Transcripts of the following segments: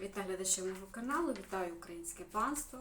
Вітаю глядачів мого каналу, вітаю українське панство,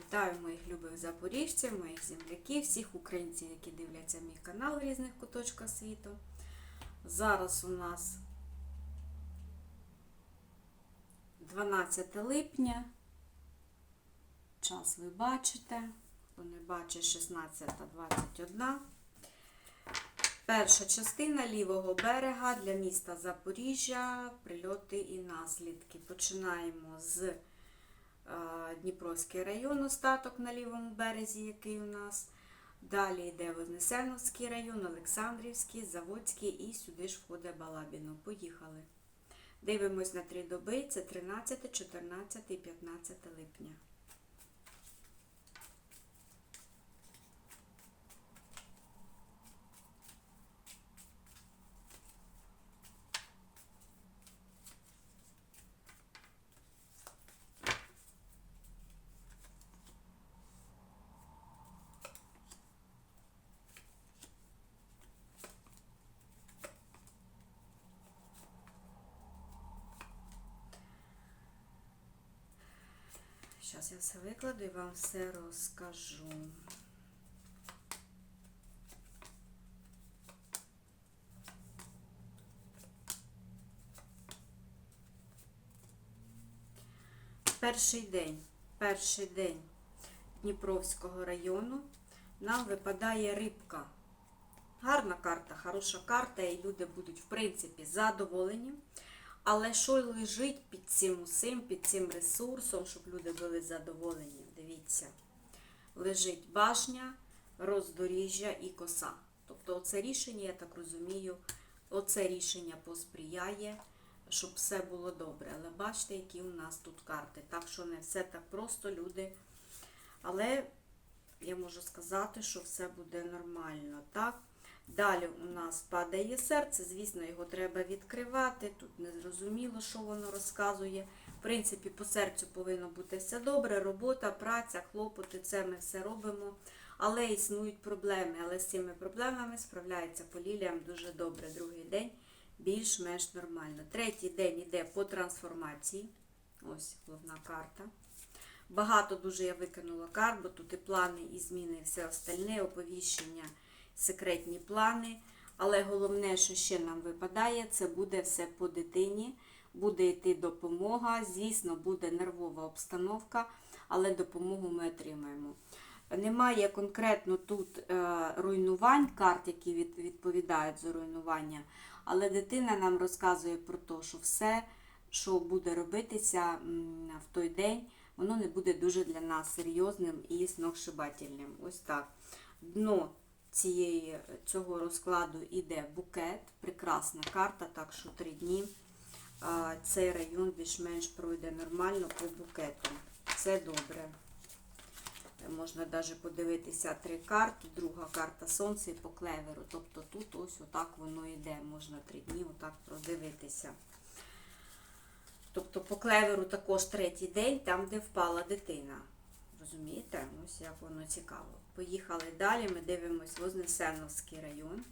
вітаю моїх любих запоріжців, моїх земляків, всіх українців, які дивляться мій канал в різних куточках світу. Зараз у нас 12 липня. Час ви бачите. Хто не бачить 16.21. Перша частина лівого берега для міста Запоріжжя, прильоти і наслідки. Починаємо з е, Дніпровський район, остаток на лівому березі, який у нас. Далі йде Вознесеновський район, Олександрівський, Заводський і сюди ж входить Балабіно. Поїхали. Дивимось на три доби. Це 13, 14 і 15 липня. Зараз я все викладу і вам все розкажу. Перший день, перший день Дніпровського району нам випадає рибка. Гарна карта, хороша карта, і люди будуть, в принципі, задоволені. Але що лежить під цим усім, під цим ресурсом, щоб люди були задоволені? Дивіться, лежить башня, роздоріжжя і коса. Тобто, оце рішення, я так розумію, оце рішення посприяє, щоб все було добре. Але бачите, які у нас тут карти. Так що не все так просто, люди. Але я можу сказати, що все буде нормально. так? Далі у нас падає серце, звісно, його треба відкривати. Тут не зрозуміло, що воно розказує. В принципі, по серцю повинно бути все добре. Робота, праця, хлопоти, це ми все робимо. Але існують проблеми. Але з цими проблемами справляється по ліліям дуже добре. Другий день більш-менш нормально. Третій день йде по трансформації. Ось головна карта. Багато дуже я викинула карт, бо тут і плани, і зміни, і все остальне, оповіщення секретні плани. Але головне, що ще нам випадає, це буде все по дитині, буде йти допомога. Звісно, буде нервова обстановка, але допомогу ми отримаємо. Немає конкретно тут е, руйнувань, карт, які від, відповідають за руйнування, але дитина нам розказує про те, що все, що буде робитися в той день, воно не буде дуже для нас серйозним і сногсшибательним. Ось так. Дно цієї, цього розкладу йде букет, прекрасна карта, так що три дні цей район більш-менш пройде нормально по букету. Це добре. Можна навіть подивитися три карти. Друга карта Сонце і по клеверу. Тобто тут ось отак воно йде. Можна три дні отак продивитися. Тобто по клеверу також третій день, там, де впала дитина. Розумієте? Ось як воно цікаво. Поїхали далі, ми дивимось Вознесеновський район.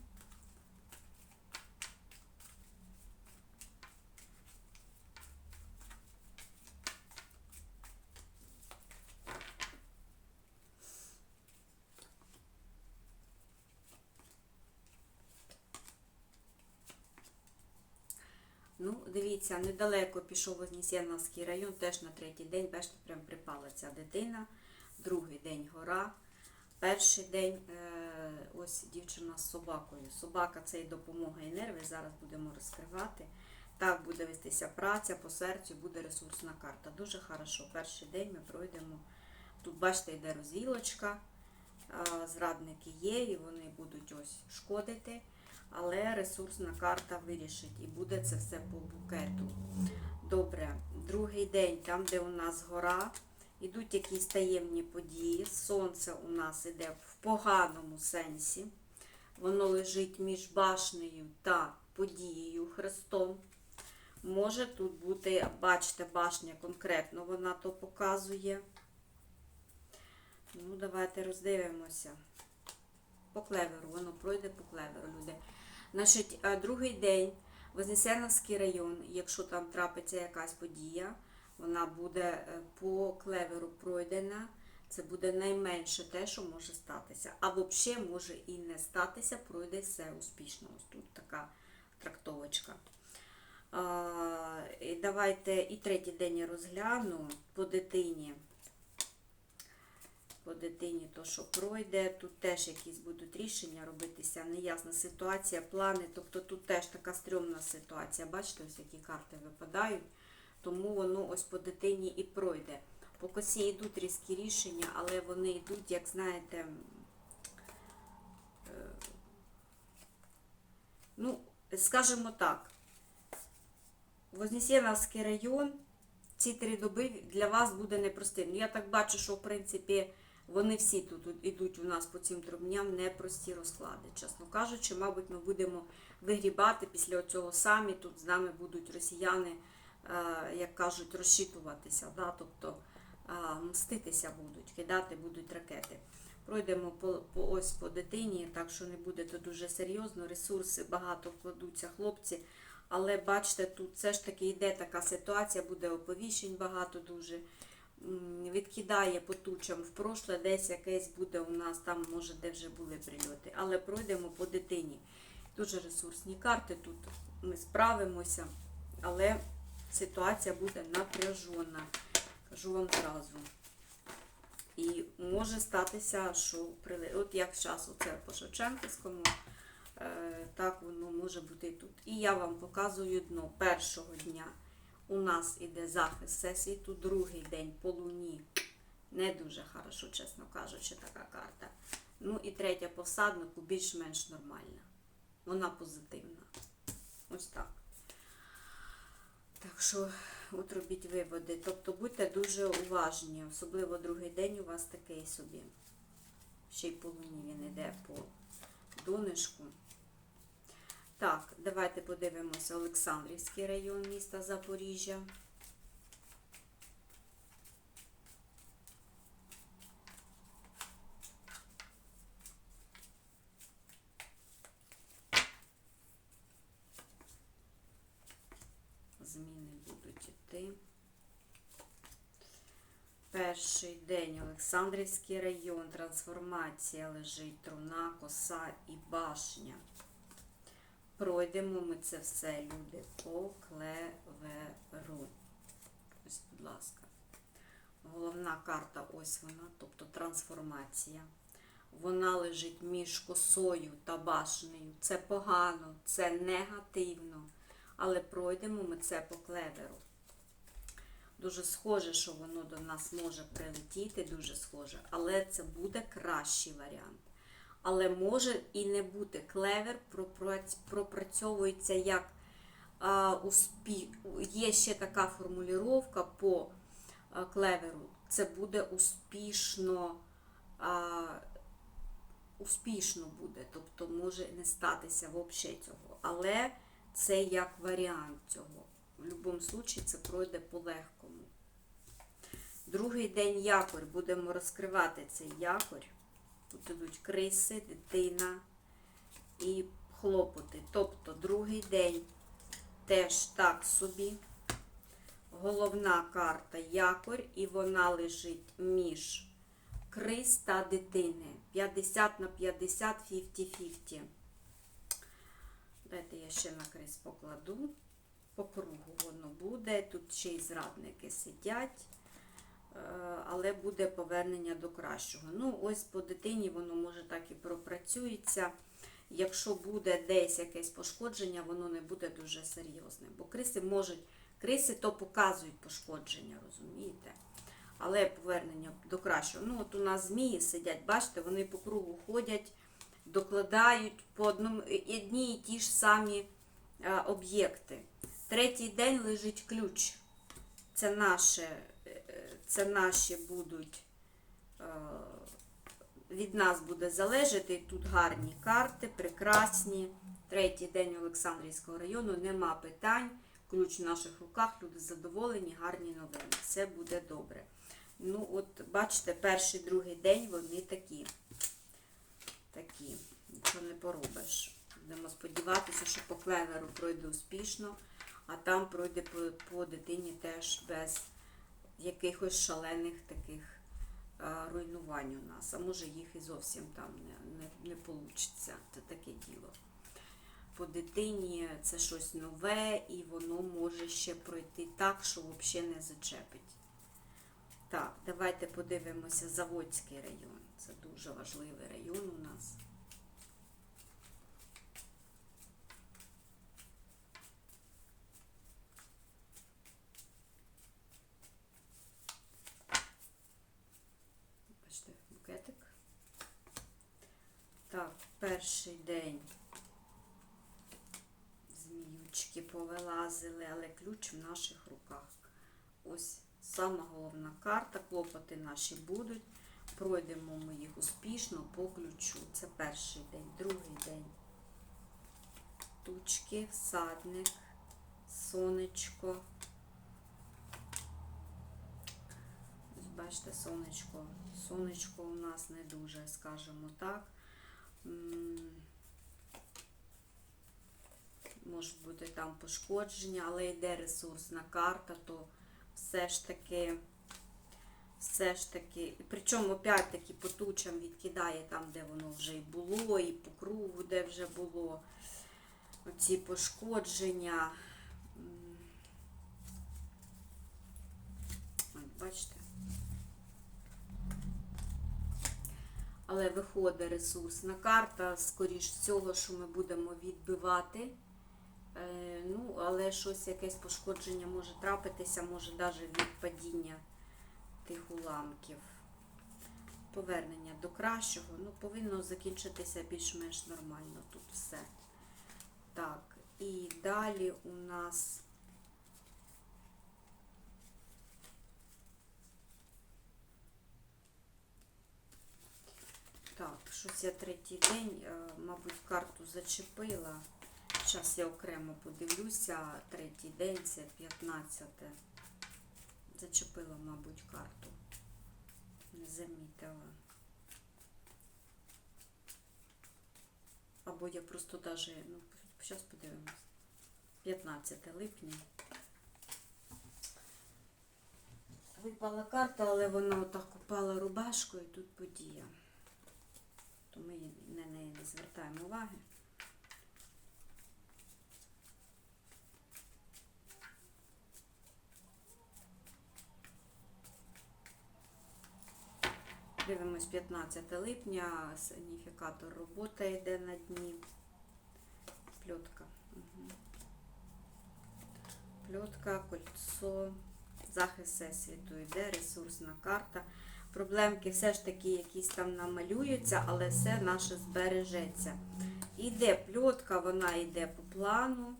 Ну, дивіться, недалеко пішов Вознесеновський район, теж на третій день, бачите, прям припала ця дитина. Другий день гора. Перший день е, ось дівчина з собакою. Собака це і допомога і нерви. Зараз будемо розкривати. Так буде вестися праця, по серцю буде ресурсна карта. Дуже хорошо. Перший день ми пройдемо. Тут, бачите, йде розвілочка. Е, Зрадники є, і вони будуть ось шкодити. Але ресурсна карта вирішить і буде це все по букету. Добре, другий день, там, де у нас гора, ідуть якісь таємні події. Сонце у нас іде в поганому сенсі. Воно лежить між башнею та подією Христом. Може тут бути, бачите, башня конкретно вона то показує. Ну, давайте роздивимося. По клеверу, воно пройде по клеверу, люди. Значить, е, другий день Вознесеновський район, якщо там трапиться якась подія, вона буде е, по клеверу пройдена. Це буде найменше те, що може статися. А взагалі може і не статися, пройде все успішно. Ось тут така трактовочка. А, і давайте і третій день я розгляну по дитині. По дитині то, що пройде, тут теж якісь будуть рішення робитися, неясна ситуація, плани. Тобто тут теж така стрьомна ситуація. Бачите, ось які карти випадають. Тому воно ось по дитині і пройде. По косі йдуть різкі рішення, але вони йдуть, як знаєте, е, ну, скажімо так, Вознесеновський район ці три доби для вас буде непростим. Ну, Я так бачу, що в принципі вони всі тут ідуть у нас по цим трьом дням непрості розклади. Чесно кажучи, мабуть, ми будемо вигрібати після цього самі. Тут з нами будуть росіяни, як кажуть, розчитуватися, да? тобто е, мститися будуть, кидати будуть ракети. Пройдемо по, по ось по дитині, так що не буде то дуже серйозно. Ресурси багато вкладуться хлопці. Але бачите, тут все ж таки йде така ситуація, буде оповіщень багато дуже. Відкидає по тучам в прошле, десь якесь буде у нас, там може де вже були прильоти. Але пройдемо по дитині. Дуже ресурсні карти тут. Ми справимося, але ситуація буде напряжена. Кажу вам зразу. І може статися, що прили... от як зараз оце по Шевченківському, е, так воно може бути і тут. І я вам показую дно першого дня. У нас іде захист всесвіту, другий день по луні. Не дуже хорошо, чесно кажучи, така карта. Ну і третя по всаднику більш-менш нормальна. Вона позитивна. Ось так. Так що от робіть виводи. Тобто будьте дуже уважні, особливо другий день у вас такий собі. Ще й по луні він йде по донишку. Так, давайте подивимося Олександрівський район міста Запоріжжя. Зміни будуть іти. Перший день Олександрівський район, трансформація лежить, труна, коса і башня. Пройдемо ми це все, люди, по клеверу. Ось, будь ласка. Головна карта, ось вона, тобто трансформація. Вона лежить між косою та башнею. Це погано, це негативно. Але пройдемо ми це по клеверу. Дуже схоже, що воно до нас може прилетіти, дуже схоже, але це буде кращий варіант. Але може і не бути. Клевер пропрацьовується як а, успі... Є ще така формулювання по клеверу. Це буде успішно, а, успішно буде, тобто може не статися взагалі цього. Але це як варіант цього. В будь-якому випадку це пройде по-легкому. Другий день якорь. Будемо розкривати цей якорь. Тут ідуть криси, дитина і хлопоти. Тобто другий день теж так собі. Головна карта якорь, і вона лежить між крис та дитини. 50 на 50, 50-50. Дайте я ще на крис покладу. По кругу воно буде. Тут ще й зрадники сидять. Е, але буде повернення до кращого. Ну, ось по дитині воно може так і пропрацюється. Якщо буде десь якесь пошкодження, воно не буде дуже серйозним. Бо криси можуть, криси то показують пошкодження, розумієте? Але повернення до кращого. Ну, от у нас змії сидять, бачите, вони по кругу ходять, докладають по одному, одні і ті ж самі е, об'єкти. Третій день лежить ключ. Це наше це наші будуть, е, від нас буде залежати. Тут гарні карти, прекрасні. Третій день Олександрівського району, нема питань. Ключ в наших руках, люди задоволені, гарні новини. Все буде добре. Ну, от, бачите, перший, другий день вони такі. Такі, нічого не поробиш. Будемо сподіватися, що по клеверу пройде успішно, а там пройде по, по дитині теж без якихось шалених таких е, руйнувань у нас, а може їх і зовсім там не, не, не вийде. Це таке діло. По дитині це щось нове, і воно може ще пройти так, що взагалі не зачепить. Так, давайте подивимося Заводський район. Це дуже важливий район у нас. Бачите, букетик. Так, перший день зміючки повилазили, але ключ в наших руках. Ось сама головна карта, клопоти наші будуть. Пройдемо ми їх успішно по ключу. Це перший день, другий день. Тучки, всадник, сонечко. Бачите, сонечко. Сонечко у нас не дуже, скажімо так. М, Можуть бути там пошкодження, але йде ресурсна карта, то все ж таки, все ж таки, причому опять-таки по тучам відкидає там, де воно вже і було, і по кругу, де вже було оці пошкодження. Бачите? Але виходить ресурсна карта, скоріш всього, що ми будемо відбивати. Е, ну, але щось якесь пошкодження може трапитися, може навіть від падіння тих уламків. Повернення до кращого. Ну, повинно закінчитися більш-менш нормально тут все. Так, і далі у нас. Так, щось я третій день, е, мабуть, карту зачепила. Зараз я окремо подивлюся. Третій день це 15. Зачепила, мабуть, карту. Не замітила. Або я просто даже, ну, зараз подивимось. 15 липня. Випала карта, але вона отак упала рубашкою, тут подія. То ми на неї не звертаємо уваги. Дивимось 15 липня, сигніфікатор робота йде на дні. Пльотка. Угу. Пльотка, кольцо, захист всесвіту йде, ресурсна карта. Проблемки все ж таки якісь там намалюються, але все наше збережеться. Іде пльотка, вона йде по плану.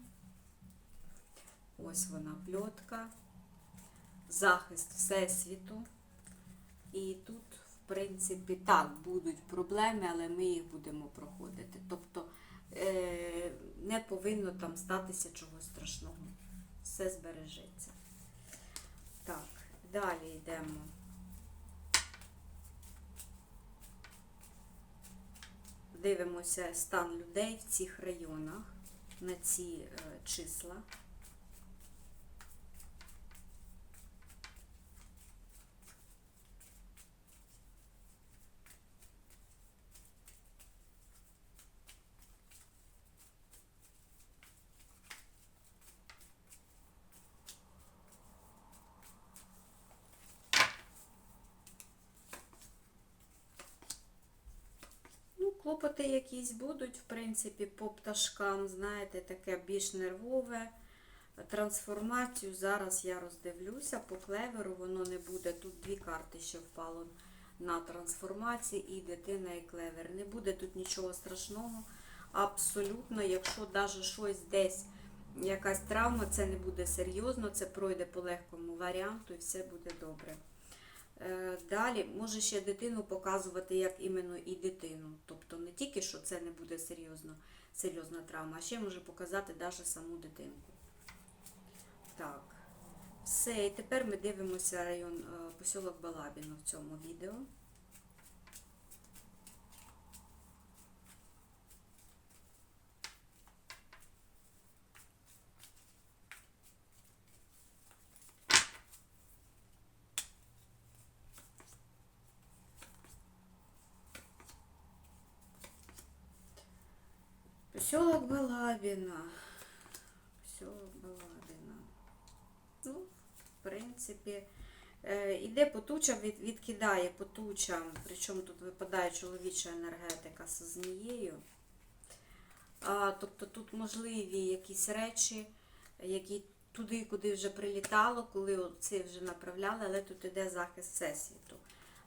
Ось вона пльотка. Захист всесвіту. І тут в принципі, так, будуть проблеми, але ми їх будемо проходити. Тобто е, не повинно там статися чогось страшного. Все збережеться. Так, далі йдемо. Дивимося стан людей в цих районах на ці е, числа. Ну, клопоти якісь будуть, в принципі, по пташкам, знаєте, таке більш нервове. Трансформацію зараз я роздивлюся, по клеверу воно не буде. Тут дві карти ще впало на трансформації, і дитина, і клевер. Не буде тут нічого страшного. Абсолютно, якщо навіть щось десь, якась травма, це не буде серйозно, це пройде по легкому варіанту і все буде добре. Е, Далі може ще дитину показувати як іменно і дитину. Тобто не тільки, що це не буде серйозно, серйозна травма, а ще може показати навіть саму дитинку. Так, все. І тепер ми дивимося район е, посілок Балабіно в цьому відео. Балабіна. Все балабіна. Ну, в принципі, е, іде потуча, від, відкидає потуча, причому тут випадає чоловіча енергетика з змією. А, тобто тут можливі якісь речі, які туди, куди вже прилітало, коли це вже направляли, але тут іде захист всесвіту.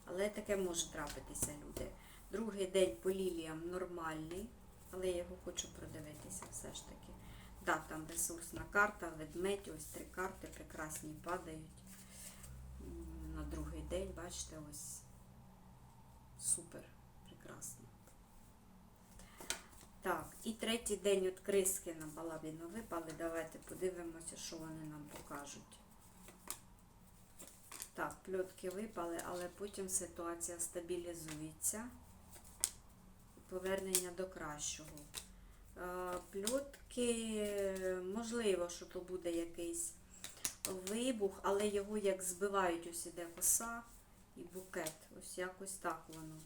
Але таке може трапитися, люди. Другий день по ліліям нормальний, але я його хочу продивитися все ж таки. Да, там ресурсна карта, ведмедь, ось три карти прекрасні падають. На другий день, бачите, ось супер, прекрасно. Так, і третій день от криски на балабіну випали. Давайте подивимося, що вони нам покажуть. Так, пльотки випали, але потім ситуація стабілізується. Повернення до кращого. Е, Пльотки, можливо, що то буде якийсь вибух, але його як збивають, ось іде коса і букет. Ось якось так воно.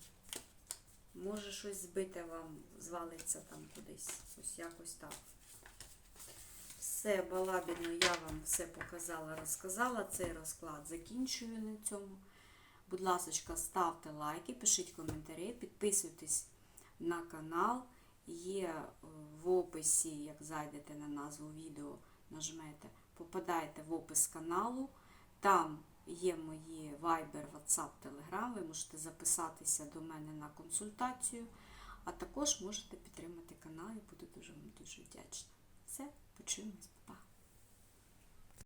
Може щось збите вам звалиться там кудись. Ось якось так. Все, балабіно, я вам все показала, розказала. Цей розклад закінчую на цьому. Будь ласка, ставте лайки, пишіть коментарі, підписуйтесь на канал. Є е, в описі, як зайдете на назву відео, нажмете, попадаєте в опис каналу. Там є мої Viber, WhatsApp, Telegram. Ви можете записатися до мене на консультацію, а також можете підтримати канал. Я буду дуже вам дуже вдячна. Все, почуємось.